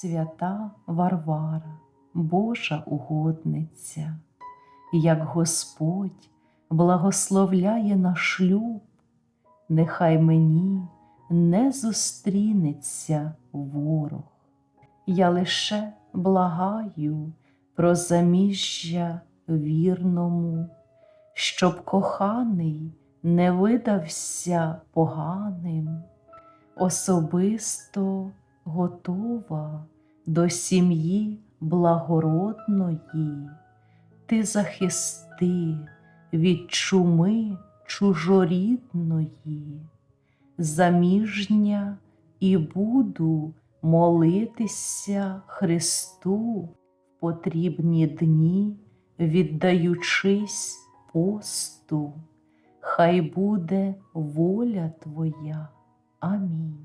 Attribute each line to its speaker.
Speaker 1: свята Варвара, Божа угодниця, як Господь благословляє на шлюб, нехай мені не зустрінеться ворог. Я лише благаю про заміжжя вірному, щоб коханий не видався поганим, особисто готова до сім'ї благородної, ти захисти від чуми чужорідної, заміжня і буду молитися Христу в потрібні дні, віддаючись посту, хай буде воля Твоя. Амінь.